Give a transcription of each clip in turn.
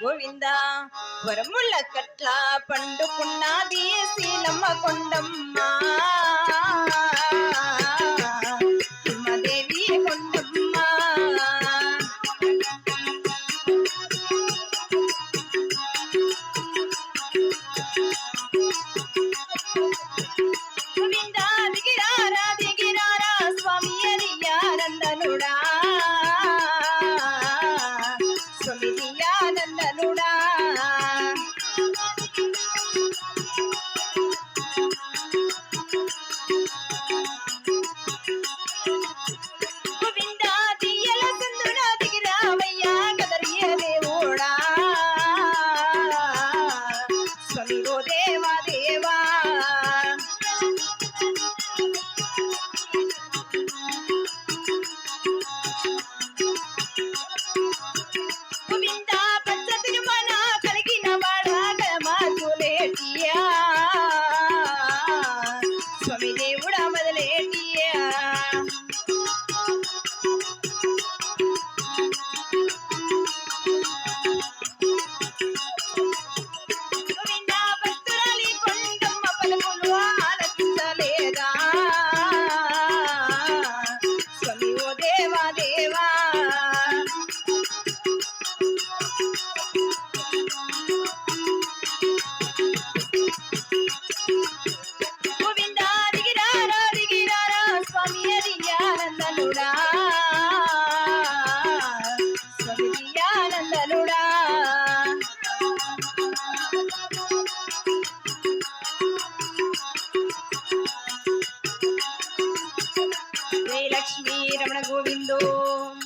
గోవిందా వరముల కట్ల పండుకున్నది శీలమ్మ Kondamma. Hello.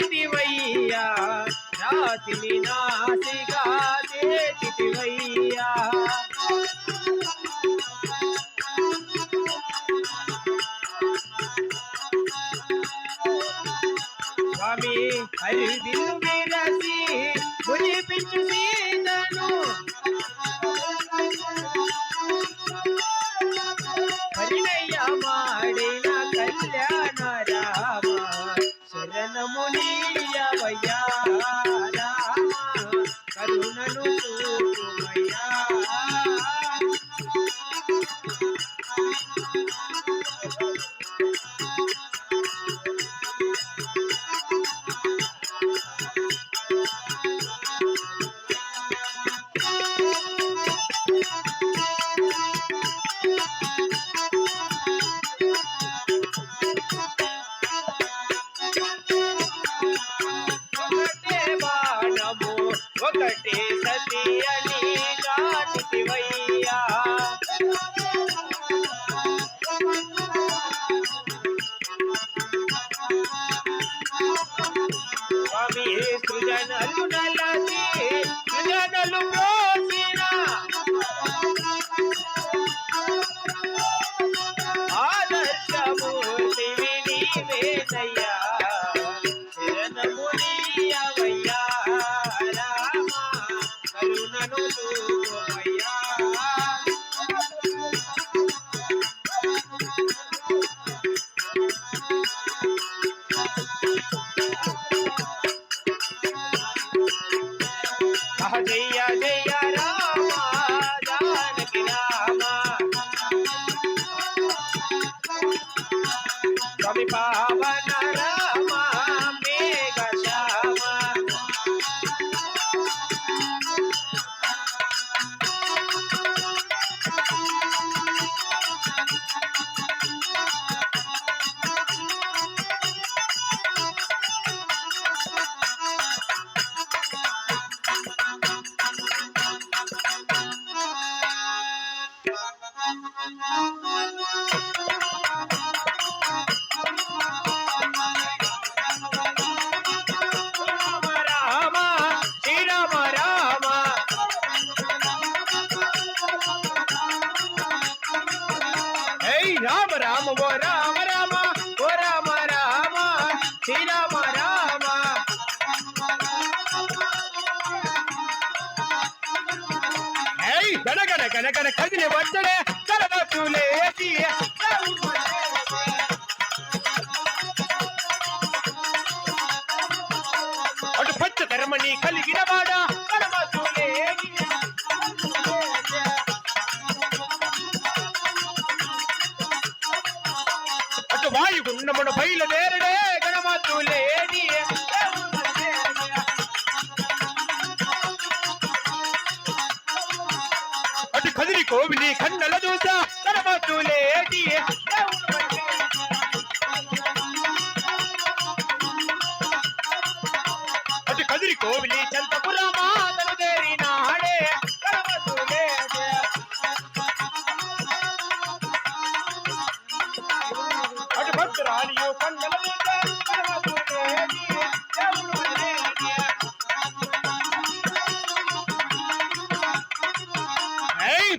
చేసివయ్యా రాతిని నాసిగా చేసివయ్యా స్వామి హరి విరసి గురిపించు ఉన్నతి అని దాటివయ్యా స్వామి సృజనలు నలసి సృజనలు పోసిన ఆదర్శమూర్తి విని వేదయ్యా ఏయ్ రామ రామ ఓ రామ రామ ఓ రామ రామ శ్రీరామ రామ ఏయ్ గనగన గనగన కదిలి వచ్చడే కరవతులేటి అటు పచ్చ ధర్మని కలిగిన వాడా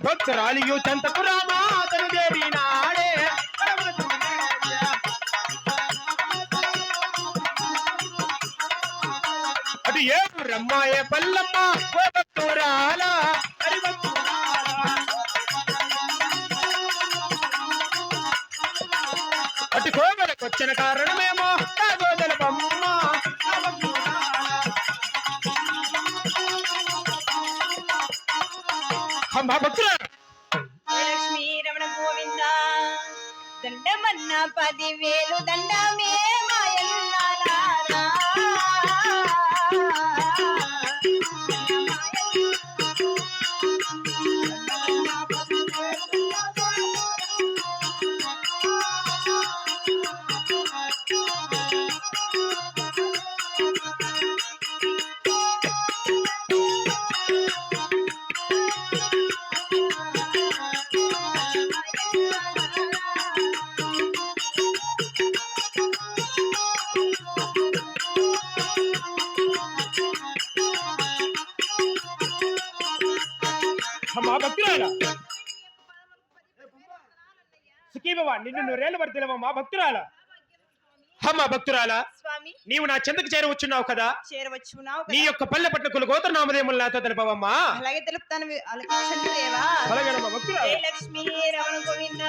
భక్తురాలియు చంతపురామా తను చేరినాడే అటు ఏ రమ్మాయ పల్లమ్మ? ఓ భక్తురాల హరి భక్తురాల. అటు కోవలకొచ్చిన కారణమేమో? కాగోదల బొమ్మ. లక్ష్మీ రమణ గోవింద దండమన్న పదివేలు దండమే అమ్మా భక్తురాల సుఖీభవ నిన్ను నూరేళ్ళు వర్తిలవమ్మా భక్తురాల? అమ్మా భక్తురాల స్వామి. నీవు నా చెంతకు చేరవచ్చున్నావు కదా? చేరవచ్చున్నావు నీ. యొక్క పల్లె పట్ల కుల గోత్ర నామదేములు నాతో తెలుపవమ్మా. అలాగే తెలుపుతాను దేవా. అలాగేనమ్మా భక్తురాల. జయ లక్ష్మీ రమణ గోవింద.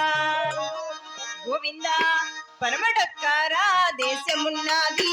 గోవింద పరమడక్కారా దేశమున్నది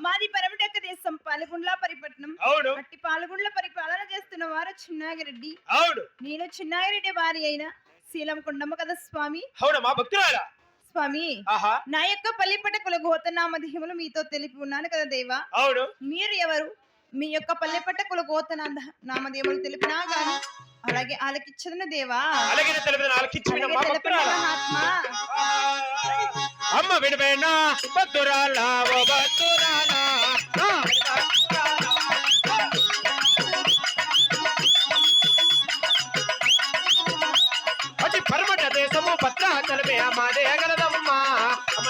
మాది పరమటక్క దేశం పాలగుండ్ల పరిపట్నం. అవును. అట్టి పాలగుండ్ల పరిపాలన చేస్తున్న వారు చిన్నాగిరెడ్డి. అవును. నేను చిన్నాగిరెడ్డి భార్య అయిన శీలం కొండమ్మ కదా స్వామి. మా భక్తురాల? స్వామి నా యొక్క పల్లిపట కుల గోతనామధేయములు మీతో తెలిపి ఉన్నాను కదా దేవా. అవును. మీరు ఎవరు? మీ యొక్క పల్లెపట్ట కుల గోతన నామదేవులు తెలిపినా గాని అలాగే ఆలకిచ్చదన దేవా. అలాగే తెలిపిన ఆలకించి అలాగే మా అమ్మ విడిపోయినా ఓ పరమట దేశము భద్రాచలమే మాదే గలదమ్మా అమ్మ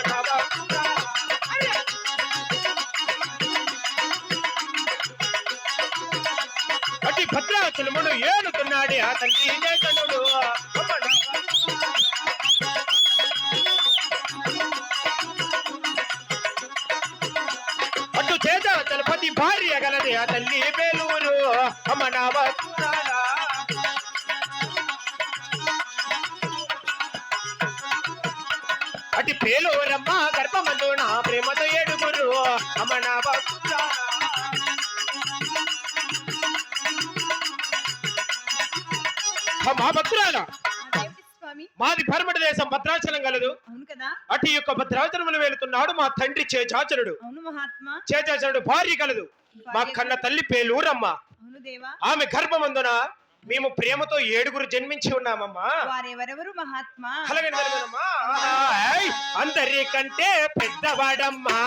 భద్రాచలమును ఏలుతున్నాడే ఆ తండ్రి నేతనుడు అటు చేత తలపతి భార్య గలది ఆ తల్లి పేలూరు అమనావ అటు పేలోరమ్మ గర్భమందు నా ప్రేమతో ఏడుగురు. అమనావ మా భక్తురాల. మాది పరమటి దేశం భద్రాచలం గలదు. అవును కదా? అటు యొక్క భద్రాచలములు వెళుతున్నాడు మా తండ్రి చేచాచరుడు చేచాచరుడు భార్య కలదు మా కన్న తల్లి పేలూరమ్మ. ఆమె గర్భమందున మేము ప్రేమతో ఏడుగురు జన్మించి ఉన్నామమ్మా. వారెవరెవరు మహాత్మా. ఏయ్, అందరికంటే పెద్దవాడమ్మా.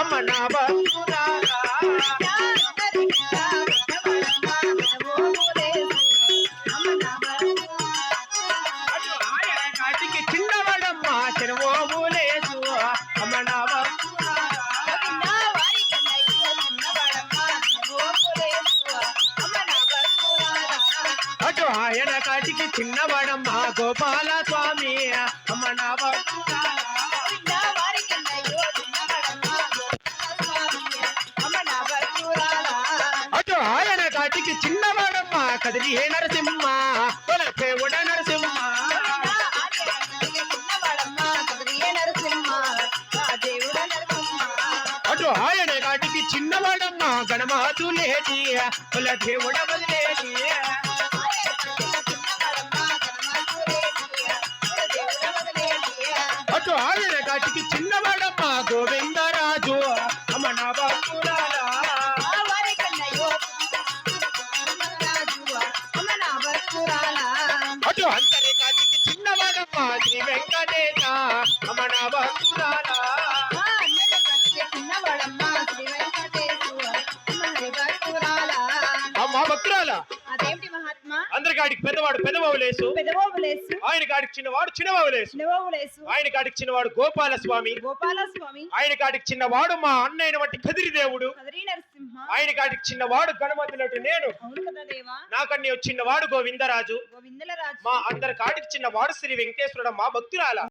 అమ్మ నా కాటికి గోపాల స్వామి. అమ్మ నా అటు ఆయన కాటికి చిన్నవాడమ్మ కదిలి ఏ నరసింహ? దేవుడ నరసింహ. అటు ఆయన కాటికి చిన్నవాడమ్మ గణమాతులేటి కుల దేవుడ ఆయన చిన్నవాడమ్మా గోవిందా. కాడికి పెద్దవాడు పెదవోబులేసు ఆయన కాడికి చిన్నవాడు చిన్నబాబులేసు ఆయన కాడికి చిన్నవాడు గోపాల స్వామి. గోపాల స్వామి ఆయన కాడికి చిన్నవాడు మా అన్నయ్యన వంటి కదిరి దేవుడు. కదరీ నరసింహ. ఆయన కాడికి చిన్నవాడు గణమతులటు నేను. నాకన్నీ చిన్నవాడు గోవిందరాజు. గోవిందల రాజు మా అందరి కాడికి చిన్నవాడు శ్రీ వెంకటేశ్వరుడు మా భక్తురాల.